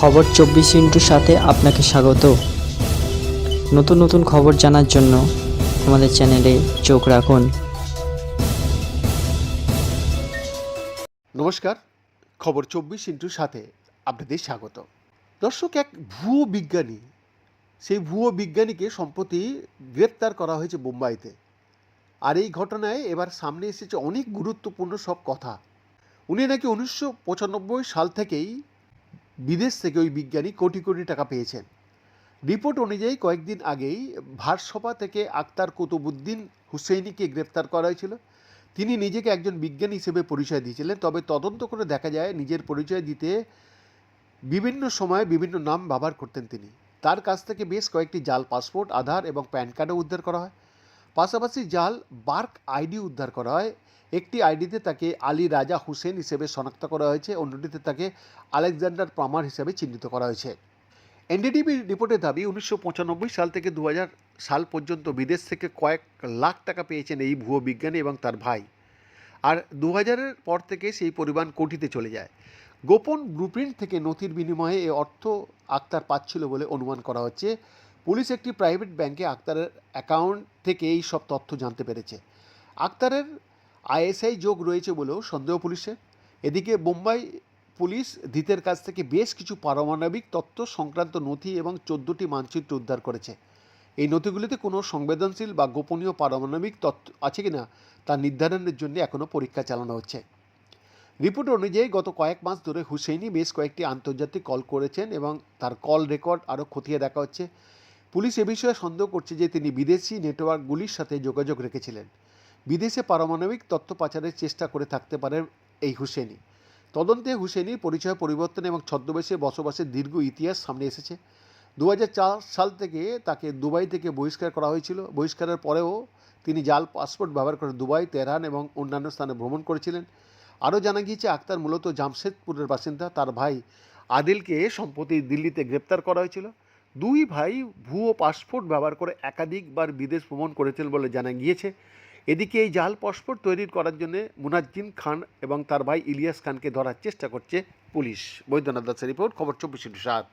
খবর চব্বিশ ইন্টুর সাথে আপনাকে স্বাগত। নতুন নতুন খবর জানার জন্য আমাদের চ্যানেলে চোখ রাখুন। নমস্কার, খবর চব্বিশ ইন্টুর সাথে আপনাদের স্বাগত। দর্শক, এক ভুয়ো বিজ্ঞানী, সেই ভুয়ো বিজ্ঞানীকে সম্প্রতি গ্রেপ্তার করা হয়েছে মুম্বাইতে। আর এই ঘটনায় এবার সামনে এসেছে অনেক গুরুত্বপূর্ণ সব কথা। উনি নাকি উনিশশো পঁচানব্বই সাল থেকেই বিদেশ থেকে ওই বিজ্ঞানী কোটি কোটি টাকা পেয়েছেন। রিপোর্ট অনুযায়ী কয়েকদিন আগেই ভারসভা থেকে আক্তার কুতুবুদ্দিন হুসেইনিকে গ্রেপ্তার করা হয়েছিল। তিনি নিজেকে একজন বিজ্ঞানী হিসেবে পরিচয় দিয়েছিলেন, তবে তদন্ত করে দেখা যায় নিজের পরিচয় দিতে বিভিন্ন সময়ে বিভিন্ন নাম ব্যবহার করতেন তিনি। তার কাছ থেকে বেশ কয়েকটি জাল পাসপোর্ট, আধার এবং প্যান কার্ডও উদ্ধার করা হয়। পাশাপাশি জাল বার্ক আইডি উদ্ধার করা হয়। একটি আইডিতে তাকে আলী রাজা হুসেন হিসেবে শনাক্ত করা হয়েছে, অন্যটিতে তাকে আলেকজান্ডার প্রামার হিসেবে চিহ্নিত করা হয়েছে। এনডিটিভি রিপোর্টের দাবি, উনিশশো পঁচানব্বই সাল থেকে দু হাজার সাল পর্যন্ত বিদেশ থেকে কয়েক লাখ টাকা পেয়েছেন এই ভুয়ো বিজ্ঞানী এবং তার ভাই। আর দু হাজারের পর থেকে সেই পরিমাণ কোটিতে চলে যায়। গোপন ব্লুপ্রিন্ট থেকে নথির বিনিময়ে এ অর্থ আক্তার পাচ্ছিল বলে অনুমান করা হচ্ছে। পুলিশ একটি প্রাইভেট ব্যাংকে আক্তারের অ্যাকাউন্ট থেকে এই সব তথ্য জানতে পেরেছে। আক্তারের আইএসআই যোগ রয়েছে বলেও সন্দেহ পুলিশের এদিকে বোম্বাই পুলিশ ধৃতের কাছ থেকে বেশ কিছু পারমাণবিক তথ্য, সংক্রান্ত নথি এবং চোদ্দোটি মানচিত্র উদ্ধার করেছে। এই নথিগুলিতে কোনো সংবেদনশীল বা গোপনীয় পারমাণবিক তথ্য আছে কিনা তা নির্ধারণের জন্য এখনও পরীক্ষা চালানো হচ্ছে। রিপোর্ট অনুযায়ী গত কয়েক মাস ধরে হুসেইনি বেশ কয়েকটি আন্তর্জাতিক কল করেছেন এবং তার কল রেকর্ড আরও খতিয়ে দেখা হচ্ছে। পুলিশ এ বিষয়ে সন্দেহ করছে যে তিনি বিদেশি নেটওয়ার্কগুলির সাথে যোগাযোগ রেখেছিলেন। বিদেশে পারমাণবিক তথ্য পাচারের চেষ্টা করে থাকতে পারেন এই হুসেনি তদন্তে হুসেনির পরিচয়, পরিবর্তন এবং ছদ্মবেশে বসবাসের দীর্ঘ ইতিহাস সামনে এসেছে। দু হাজার চার সাল থেকে তাকে দুবাই থেকে বহিষ্কার করা হয়েছিল। বহিষ্কারের পরেও তিনি জাল পাসপোর্ট ব্যবহার করে দুবাই, তেহরান এবং অন্যান্য স্থানে ভ্রমণ করেছিলেন। আরও জানা গিয়েছে, আক্তার মূলত জামশেদপুরের বাসিন্দা। তার ভাই আদিলকে সম্প্রতি দিল্লিতে গ্রেপ্তার করা হয়েছিল। দুই ভাই ভুয়ো পাসপোর্ট ব্যবহার করে একাধিকবার বিদেশ ভ্রমণ করেছিল বলে জানা গিয়েছে। এদিকে এই জাল পাসপোর্ট তৈরি করার জন্য মুনাজ্জিন খান এবং তার ভাই ইলিয়াস খানকে ধরার চেষ্টা করছে পুলিশ। বৈদ্যনাথ দাসের রিপোর্ট, খবর চব্বিশ সাত।